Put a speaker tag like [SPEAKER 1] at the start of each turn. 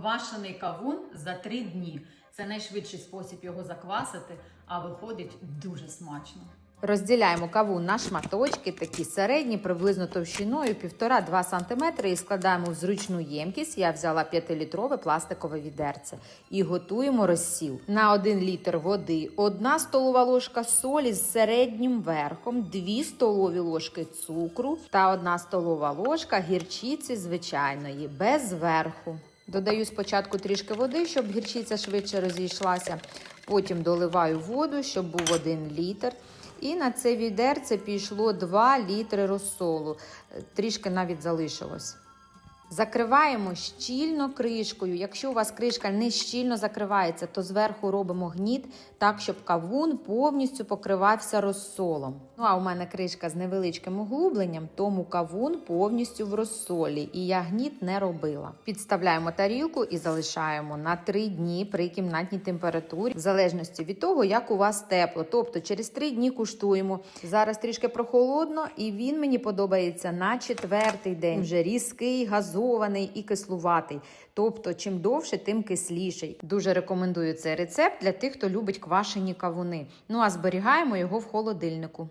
[SPEAKER 1] Квашений кавун за три дні. Це найшвидший спосіб його заквасити, а виходить дуже смачно.
[SPEAKER 2] Розділяємо кавун на шматочки, такі середні, приблизно товщиною 1,5-2 см і складаємо в зручну ємкість. Я взяла 5-літрове пластикове відерце. І готуємо розсіл. На 1 літр води 1 столова ложка солі з середнім верхом, 2 столові ложки цукру та 1 столова ложка гірчиці звичайної, без верху. Додаю спочатку трішки води, щоб гірчиця швидше розійшлася. Потім доливаю воду, щоб був 1 літр. І на це відерце пішло 2 літри розсолу. Е, Трішки навіть залишилось. Закриваємо щільно кришкою. Якщо у вас кришка не щільно закривається, то зверху робимо гніт так, щоб кавун повністю покривався розсолом. Ну а у мене кришка з невеличким углубленням, тому кавун повністю в розсолі, і я гніт не робила. Підставляємо тарілку і залишаємо на 3 дні при кімнатній температурі, в залежності від того, як у вас тепло. Тобто через 3 дні куштуємо. Зараз трішки прохолодно, і він мені подобається на четвертий день. Вже різкий, газований і кислуватий. Тобто, чим довше, тим кисліший. Дуже рекомендую цей рецепт для тих, хто любить квашені кавуни. Ну а зберігаємо його в холодильнику.